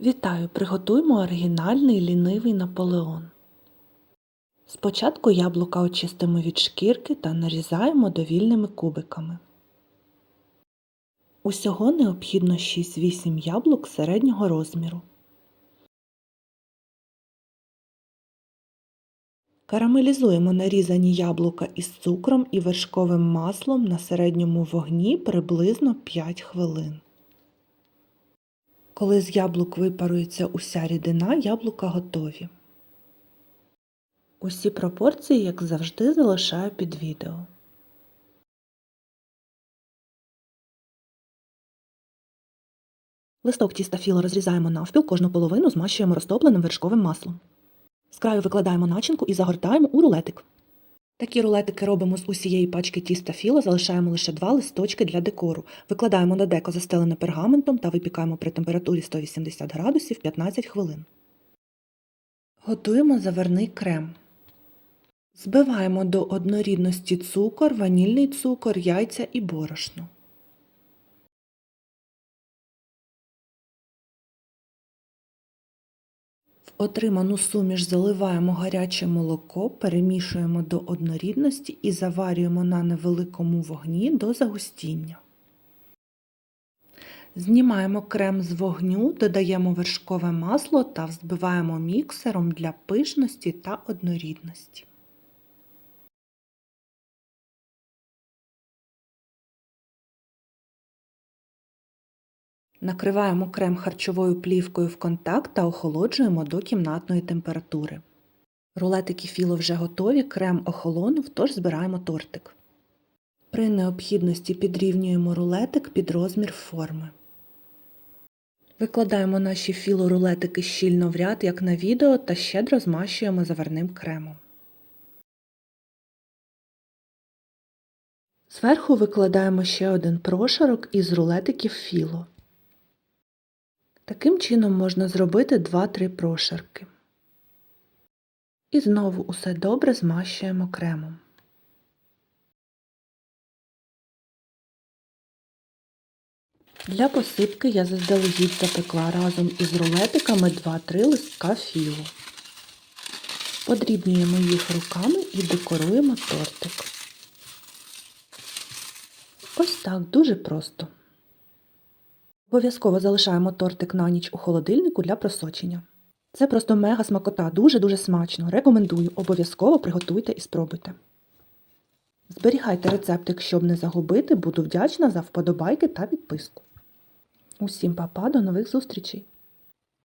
Вітаю! Приготуймо оригінальний лінивий Наполеон. Спочатку яблука очистимо від шкірки та нарізаємо довільними кубиками. Усього необхідно 6-8 яблук середнього розміру. Карамелізуємо нарізані яблука із цукром і вершковим маслом на середньому вогні приблизно 5 хвилин. Коли з яблук випарується уся рідина, яблука готові. Усі пропорції, як завжди, залишаю під відео. Листок тіста філо розрізаємо навпіл, кожну половину змащуємо розтопленим вершковим маслом. З краю викладаємо начинку і загортаємо у рулетик. Такі рулетики робимо з усієї пачки тіста філо, залишаємо лише два листочки для декору. Викладаємо на деко застелене пергаментом та випікаємо при температурі 180 градусів 15 хвилин. Готуємо заварний крем. Збиваємо до однорідності цукор, ванільний цукор, яйця і борошно. В отриману суміш заливаємо гаряче молоко, перемішуємо до однорідності і заварюємо на невеликому вогні до загустіння. Знімаємо крем з вогню, додаємо вершкове масло та взбиваємо міксером для пишності та однорідності. Накриваємо крем харчовою плівкою в контакт та охолоджуємо до кімнатної температури. Рулетики філо вже готові, крем охолонув, тож збираємо тортик. При необхідності підрівнюємо рулетик під розмір форми. Викладаємо наші філорулетики щільно в ряд, як на відео, та щедро змащуємо заварним кремом. Зверху викладаємо ще один прошарок із рулетиків філо. Таким чином можна зробити 2-3 прошарки. І знову усе добре змащуємо кремом. Для посипки я заздалегідь запекла разом із рулетиками 2-3 листка філу. Подрібнюємо їх руками і декоруємо тортик. Ось так, дуже просто. Обов'язково залишаємо тортик на ніч у холодильнику для просочення. Це просто мега смакота, дуже-дуже смачно. Рекомендую, обов'язково приготуйте і спробуйте. Зберігайте рецептик, щоб не загубити, буду вдячна за вподобайки та підписку. Усім па-па, до нових зустрічей!